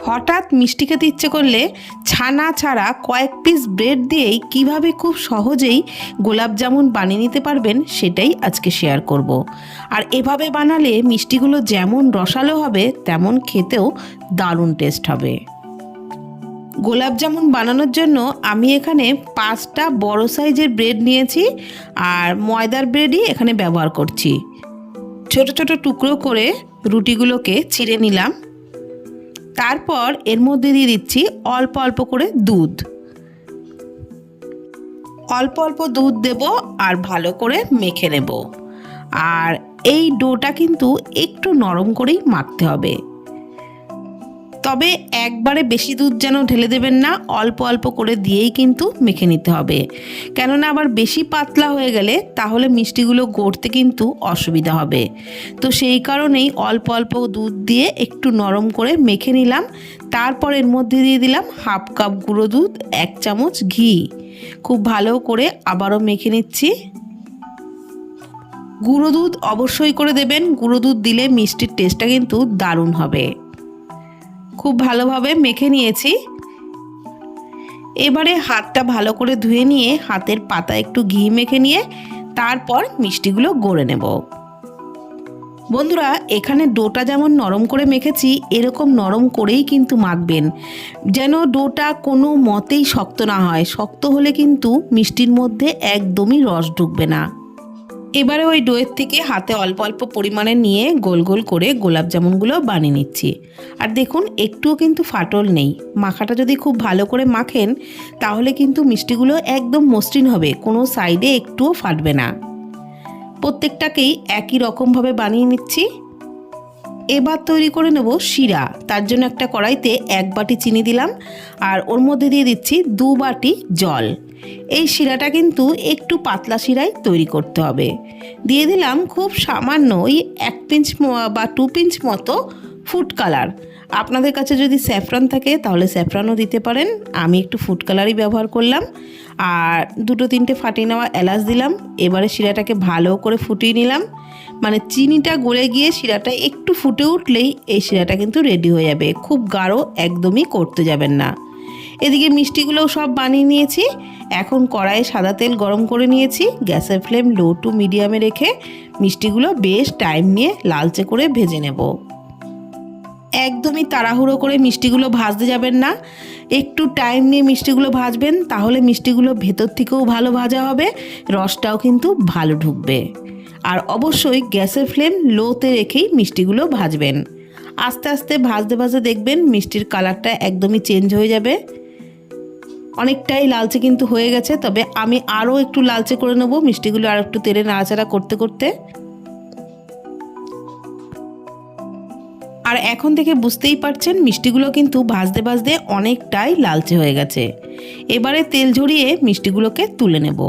হঠাৎ মিষ্টি খেতে ইচ্ছে করলে ছানা ছাড়া কয়েক পিস ব্রেড দিয়েই কীভাবে খুব সহজেই গোলাপ জামুন বানিয়ে নিতে পারবেন সেটাই আজকে শেয়ার করব। আর এভাবে বানালে মিষ্টিগুলো যেমন রসালো হবে, তেমন খেতেও দারুণ টেস্ট হবে। গোলাপ জামুন বানানোর জন্য আমি এখানে পাঁচটা বড় সাইজের ব্রেড নিয়েছি আর ময়দার ব্রেডই এখানে ব্যবহার করছি। ছোট ছোট টুকরো করে রুটিগুলোকে ছিঁড়ে নিলাম। তারপর এর মধ্যে দিয়ে দিচ্ছি অল্প অল্প করে দুধ। অল্প অল্প দুধ দেব আর ভালো করে মেখে নেব। আর এই ডোটা কিন্তু একটু নরম করেই মাখতে হবে। তবে একবারে বেশি দুধ যেন ঢেলে দেবেন না, অল্প অল্প করে দিয়েই কিন্তু মেখে নিতে হবে। কেননা আবার বেশি পাতলা হয়ে গেলে তাহলে মিষ্টিগুলো গড়তে কিন্তু অসুবিধা হবে। তো সেই কারণেই অল্প অল্প দুধ দিয়ে একটু নরম করে মেখে নিলাম। তারপর এর মধ্যে দিয়ে দিলাম হাফ কাপ গুঁড়ো দুধ, এক চামচ ঘি। খুব ভালো করে আবারও মেখে নিচ্ছি। গুঁড়ো দুধ অবশ্যই করে দেবেন। গুঁড়ো দুধ দিলে মিষ্টির টেস্টটা কিন্তু দারুণ হবে। খুব ভালোভাবে মেখে নিয়েছি। এবারে হাতটা ভালো করে ধুয়ে নিয়ে হাতের পাতা একটু ঘি মেখে নিয়ে তারপর মিষ্টিগুলো গড়ে নেব। বন্ধুরা, এখানে ডোটা যেমন নরম করে মেখেছি, এরকম নরম করেই কিন্তু মাখবেন। যেন ডোটা কোনো মতেই শক্ত না হয়, শক্ত হলে কিন্তু মিষ্টির মধ্যে একদমই রস ঢুকবে না। এবারে ওই ডোয়ের থেকে হাতে অল্প অল্প পরিমাণে নিয়ে গোল গোল করে গোলাপ জামুনগুলো বানিয়ে নিচ্ছি। আর দেখুন, একটুও কিন্তু ফাটল নেই। মাখাটা যদি খুব ভালো করে মাখেন, তাহলে কিন্তু মিষ্টিগুলো একদম মসৃণ হবে, কোনো সাইডে একটুও ফাটবে না। প্রত্যেকটাকেই একই রকমভাবে বানিয়ে নিচ্ছি। এবার তৈরি করে নেব শিরা। তার জন্য একটা কড়াইতে এক বাটি চিনি দিলাম, আর ওর মধ্যে দিয়ে দিচ্ছি দু বাটি জল। এই শিরাটা কিন্তু একটু পাতলা শিরাই তৈরি করতে হবে। দিয়ে দিলাম খুব সামান্য ওই এক পিঞ্চ বা টু পিঞ্চ মতো ফুড কালার। আপনাদের কাছে যদি স্যাফরান থাকে তাহলে স্যাফরানও দিতে পারেন। আমি একটু ফুড কালারই ব্যবহার করলাম। আর দুটো তিনটে ফাটিয়ে নেওয়া এলাচ দিলাম। এবারে শিরাটাকে ভালো করে ফুটিয়ে নিলাম। মানে চিনিটা গলে গিয়ে শিরাটা একটু ফুটে উঠলেই এই শিরাটা কিন্তু রেডি হয়ে যাবে। খুব গাঢ়, একদমই করতে যাবেন না। এদিকে মিষ্টিগুলোও সব বানিয়ে নিয়েছি। এখন কড়াইয়ে সাদা তেল গরম করে নিয়েছি। গ্যাসের ফ্লেম লো টু মিডিয়ামে রেখে মিষ্টিগুলো বেশ টাইম নিয়ে লালচে করে ভেজে নেব। একদমই তাড়াহুড়ো করে মিষ্টিগুলো ভাজতে যাবেন না। একটু টাইম নিয়ে মিষ্টিগুলো ভাজবেন, তাহলে মিষ্টিগুলো ভেতর থেকেও ভালো ভাজা হবে, রসটাও কিন্তু ভালো ঢুকবে। আর অবশ্যই গ্যাসের ফ্লেম লোতে রেখেই মিষ্টিগুলো ভাজবেন। আস্তে আস্তে ভাজতে ভাজতে দেখবেন মিষ্টির কালারটা একদমই চেঞ্জ হয়ে যাবে। অনেকটাই লালচে কিন্তু হয়ে গেছে, তবে আমি আরও একটু লালচে করে নেব, মিষ্টিগুলো আর একটু তেলে নাড়াচাড়া করতে করতে। আর এখন থেকে বুঝতেই পারছেন, মিষ্টিগুলো কিন্তু ভাজতে ভাজতে অনেকটাই লালচে হয়ে গেছে। এবারে তেল ঝরিয়ে মিষ্টিগুলোকে তুলে নেব।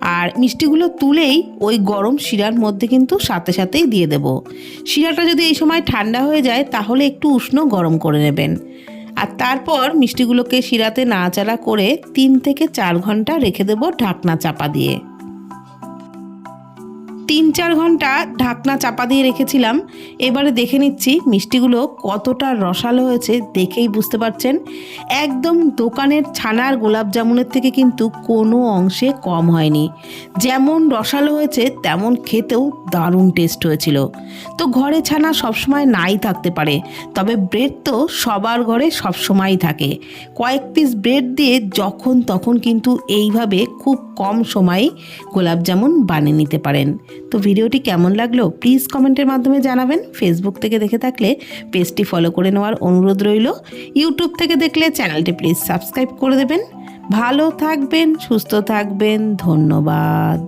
আর মিষ্টিগুলো তুলেই ওই গরম শিরার মধ্যে কিন্তু সাথে সাথেই দিয়ে দেব। শিরাটা যদি এই সময় ঠান্ডা হয়ে যায়, তাহলে একটু উষ্ণ গরম করে নেবেন। আর তারপর মিষ্টিগুলোকে শিরাতে নাড়াচাড়া করে তিন থেকে চার ঘণ্টা রেখে দেবো ঢাকনা চাপা দিয়ে। তিন চার ঘণ্টা ঢাকনা চাপা দিয়ে রেখেছিলাম। এবারে দেখে নিচ্ছি মিষ্টিগুলো কতটা রসালো হয়েছে দেখেই বুঝতে পারছেন। একদম দোকানের ছানার গোলাপ জামুনের থেকে কিন্তু কোনো অংশে কম হয়নি। যেমন রসালো হয়েছে, তেমন খেতেও দারুণ টেস্ট হয়েছিল। তো ঘরে ছানা সবসময় নাই থাকতে পারে, তবে ব্রেড তো সবার ঘরে সবসময়ই থাকে। কয়েক পিস ব্রেড দিয়ে যখন তখন কিন্তু এইভাবে খুব কম সময়ে গোলাপ জামুন বানিয়ে নিতে পারেন। তো ভিডিওটি কেমন লাগল প্লিজ কমেন্টের মাধ্যমে জানাবেন। ফেসবুক থেকে দেখে থাকলে পেজটি ফলো করে নেওয়ার অনুরোধ রইল। ইউটিউব থেকে দেখলে চ্যানেলটি প্লিজ সাবস্ক্রাইব করে দেবেন। ভালো থাকবেন, সুস্থ থাকবেন, ধন্যবাদ।